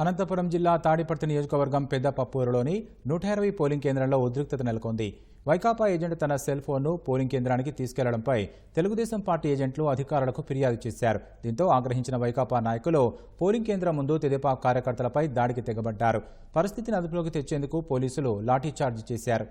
అనంతపురం జిల్లా తాడిపర్తి నియోజకవర్గం పెద్దపప్పూరులోని నూట ఇరవై పోలింగ్ కేంద్రంలో ఉద్రిక్తత నెలకొంది. వైకాపా ఏజెంట్ తన సెల్ ఫోన్ను పోలింగ్ కేంద్రానికి తీసుకెళ్ళడంపై తెలుగుదేశం పార్టీ ఏజెంట్లు అధికారులకు ఫిర్యాదు చేశారు. దీంతో ఆగ్రహించిన వైకాపా నాయకులు పోలింగ్ కేంద్రం ముందు తెదేపా కార్యకర్తలపై దాడికి తెగబడ్డారు. పరిస్థితిని అదుపులోకి తెచ్చేందుకు పోలీసులు లాఠీచార్జ్ చేశారు.